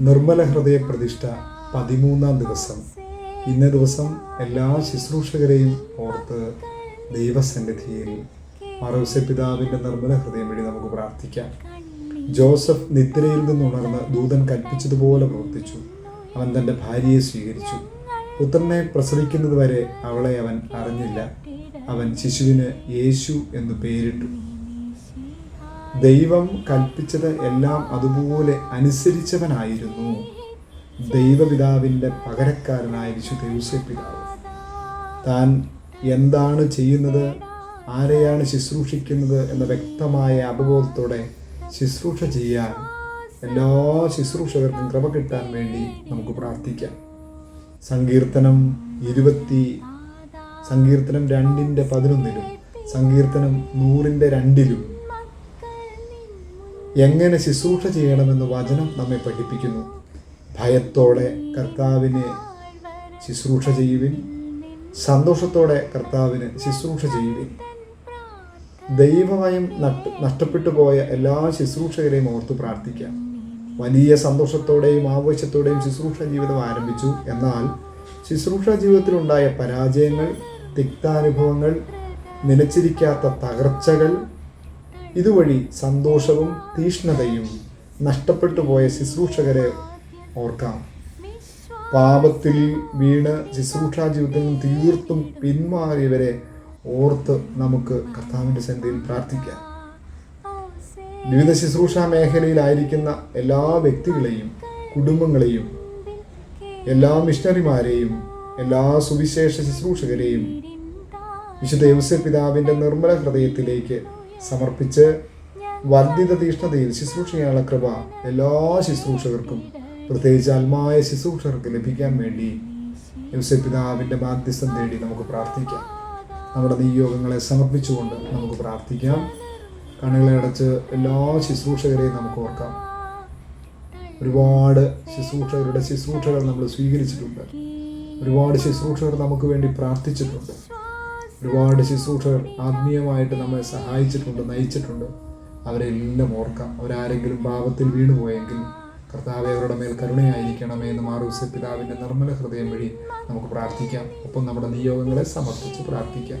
നിർമ്മല ഹൃദയ പ്രതിഷ്ഠ പതിമൂന്നാം ദിവസം. ഇന്ന ദിവസം എല്ലാ ശുശ്രൂഷകരെയും ഓർത്ത് ദൈവസന്നിധിയിൽ മറവസ പിതാവിന്റെ നിർമ്മല ഹൃദയം വഴി നമുക്ക് പ്രാർത്ഥിക്കാം. ജോസഫ് നിദ്രയിൽ നിന്നുണർന്ന് ദൂതൻ കൽപ്പിച്ചതുപോലെ പ്രവർത്തിച്ചു. അവൻ തന്റെ ഭാര്യയെ സ്വീകരിച്ചു. പുത്രനെ പ്രസവിക്കുന്നതുവരെ അവളെ അവൻ അറിഞ്ഞില്ല. അവൻ ശിശുവിന് യേശു എന്ന് പേരിട്ടു. ദൈവം കൽപ്പിച്ചത് എല്ലാം അതുപോലെ അനുസരിച്ചവനായിരുന്നു. ദൈവപിതാവിന്റെ പകരക്കാരനായ വിശുദ്ധ യൂസഫ് പിതാവ്. താൻ എന്താണ് ചെയ്യുന്നത് ആരെയാണ് ശുശ്രൂഷിക്കുന്നത് എന്ന വ്യക്തമായ അവബോധത്തോടെ ശുശ്രൂഷ ചെയ്യാൻ എല്ലാ ശുശ്രൂഷകർക്കും കൃപ കിട്ടാൻ വേണ്ടി നമുക്ക് പ്രാർത്ഥിക്കാം. സങ്കീർത്തനം ഇരുപത്തി സങ്കീർത്തനം രണ്ടിന്റെ പതിനൊന്നിലും സങ്കീർത്തനം നൂറിന്റെ രണ്ടിലും എങ്ങനെ ശുശ്രൂഷ ചെയ്യണമെന്ന് വചനം നമ്മെ പഠിപ്പിക്കുന്നു. ഭയത്തോടെ കർത്താവിനെ ശുശ്രൂഷ ചെയ്യുവിൻ. സന്തോഷത്തോടെ കർത്താവിന് ശുശ്രൂഷ ചെയ്യുവിൻ. ദൈവമയം നട്ട് നഷ്ടപ്പെട്ടു പോയ എല്ലാ ശുശ്രൂഷകരെയും ഓർത്ത് പ്രാർത്ഥിക്കാം. വലിയ സന്തോഷത്തോടെയും ആവേശത്തോടെയും ശുശ്രൂഷ ജീവിതം ആരംഭിച്ചു. എന്നാൽ ശുശ്രൂഷ ജീവിതത്തിലുണ്ടായ പരാജയങ്ങൾ തിക്താനുഭവങ്ങൾ നനച്ചിരിക്കാത്ത തകർച്ചകൾ ഇതുവഴി സന്തോഷവും തീഷ്ണതയും നഷ്ടപ്പെട്ടു പോയ ശുശ്രൂഷകരെ ഓർക്കാം. പാപത്തിൽ വീണ് ശുശ്രൂഷാ ജീവിതത്തിൽ നിന്നും തീർത്തും പിന്മാറിയവരെ ഓർത്ത് നമുക്ക് കർത്താവിന്റെ സന്ധിയിൽ പ്രാർത്ഥിക്കാം. വിവിധ ശുശ്രൂഷാ മേഖലയിലായിരിക്കുന്ന എല്ലാ വ്യക്തികളെയും കുടുംബങ്ങളെയും എല്ലാ മിഷണറിമാരെയും എല്ലാ സുവിശേഷ ശുശ്രൂഷകരെയും വിശുദ്ധ യവസ പിതാവിന്റെ നിർമ്മല ഹൃദയത്തിലേക്ക് സമർപ്പിച്ച് വർദ്ധിത തീഷ്ണതയിൽ ശുശ്രൂഷയാനുള്ള കൃപ എല്ലാ ശുശ്രൂഷകർക്കും. പ്രത്യേകിച്ച് ആത്മായ ശുശ്രൂഷകർക്ക് ലഭിക്കാൻ വേണ്ടി യവസ പിതാവിന്റെ മാധ്യസ്ഥം തേടി നമുക്ക് പ്രാർത്ഥിക്കാം. നമ്മുടെ നിയോഗങ്ങളെ സമർപ്പിച്ചുകൊണ്ട് നമുക്ക് പ്രാർത്ഥിക്കാം. കണ്ണുകളെ അടച്ച് എല്ലാ ശുശ്രൂഷകരെയും നമുക്ക് ഓർക്കാം. ഒരുപാട് ശുശ്രൂഷകരുടെ ശുശ്രൂഷകൾ നമ്മൾ സ്വീകരിച്ചിട്ടുണ്ട്. ഒരുപാട് ശുശ്രൂഷകർ നമുക്ക് വേണ്ടി പ്രാർത്ഥിച്ചിട്ടുണ്ട്. ഒരുപാട് ശുശ്രൂഷകർ ആത്മീയമായിട്ട് നമ്മെ സഹായിച്ചിട്ടുണ്ട് നയിച്ചിട്ടുണ്ട്. അവരെല്ലാം ഓർക്കാം. അവരാരെങ്കിലും പാപത്തിൽ വീണുപോയെങ്കിൽ കർത്താവെ അവരുടെ മേൽ കരുണയായിരിക്കണമേ എന്ന് മാറൂസ പിതാവിന്റെ നിർമ്മല ഹൃദയം വഴി നമുക്ക് പ്രാർത്ഥിക്കാം. ഒപ്പം നമ്മുടെ നിയോഗങ്ങളെ സമർപ്പിച്ച് പ്രാർത്ഥിക്കാം.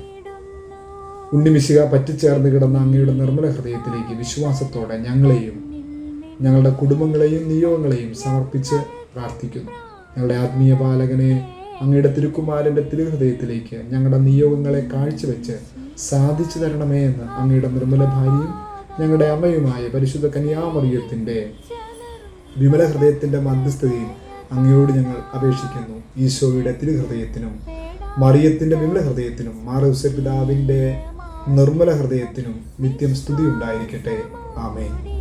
ഉണ്ണിമിശിക പറ്റിച്ചേർന്ന് കിടന്ന അങ്ങയുടെ നിർമ്മല ഹൃദയത്തിലേക്ക് വിശ്വാസത്തോടെ ഞങ്ങളെയും ഞങ്ങളുടെ കുടുംബങ്ങളെയും നിയോഗങ്ങളെയും സമർപ്പിച്ച് പ്രാർത്ഥിക്കുന്നു. ഞങ്ങളുടെ ആത്മീയ പാലകനെ അങ്ങയുടെ തിരുക്കുമാരന്റെ തിരുഹൃദയത്തിലേക്ക് ഞങ്ങളുടെ നിയോഗങ്ങളെ കാഴ്ചവെച്ച് സാധിച്ചു തരണമേ എന്ന് അങ്ങയുടെ നിർമ്മല ഭാര്യയും ഞങ്ങളുടെ അമ്മയുമായ പരിശുദ്ധ കന്യാമറിയത്തിന്റെ വിമല ഹൃദയത്തിന്റെ മധ്യസ്ഥതയിൽ അങ്ങയോട് ഞങ്ങൾ അപേക്ഷിക്കുന്നു. ഈശോയുടെ തിരുഹൃദയത്തിനും മറിയത്തിന്റെ വിമല ഹൃദയത്തിനും മാറൂസ പിതാവിന്റെ നിർമ്മല ഹൃദയത്തിനും നിത്യം സ്തുതി ഉണ്ടായിരിക്കട്ടെ. ആമേൻ.